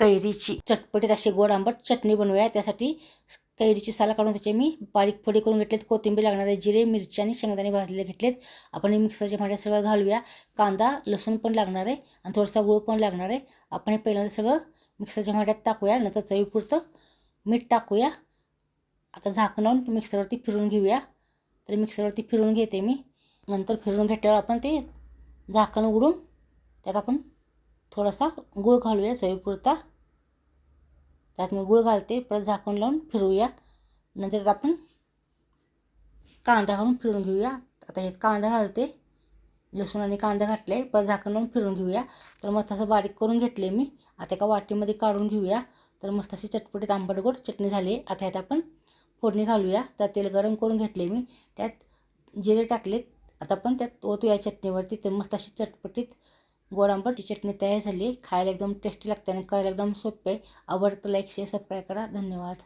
कैरीची चटपटीत अशी गोड आंबट चटणी बनवूया. त्यासाठी कैरीची सालं काढून त्याचे मी बारीक फोडी करून घेतलेत. कोथिंबीर लागणारे जिरे मिरची आणि शेंगदाणे भाजलेले घेतलेत. आपण हे मिक्सरच्या भांड्यात सगळं घालूया. कांदा लसूण पण लागणार आहे आणि थोडासा गूळ पण लागणार आहे. आपण हे पहिल्यांदा सगळं मिक्सरच्या भांड्यात टाकूया. नंतर चवीपुरतं मीठ टाकूया. आता झाकण लावून मिक्सरवरती फिरून घेऊया. तर मिक्सरवरती फिरून घेते मी. नंतर फिरून घेतल्यावर आपण ते झाकण उघडून त्यात आपण थोडासा गूळ घालूया चवीपुरता. त्यात मी गूळ घालते परत झाकण लावून फिरवूया. नंतर त्यात आपण कांदा घालून फिरून घेऊया. आता हे कांदा घालते लसूण आणि कांदा घातले परत झाकण लावून फिरून घेऊया. तर मस्त असं बारीक करून घेतले मी. आता एका वाटीमध्ये काढून घेऊया. तर मस्त अशी चटपटीत आंबट गोड चटणी झाली. आता ह्यात आपण फोडणी घालूया. त्यात तेल गरम करून घेतले मी. त्यात जिरे टाकलेत. आता आपण त्यात ओतूया चटणीवरती. तर मस्त अशी चटपटीत गोड आंबट चटणी तयार झाली. खायला एकदम टेस्टी लागते आणि करायला एकदम सोपे आहे. आवडतं लाईक शेअर सबस्क्राईब करा. धन्यवाद.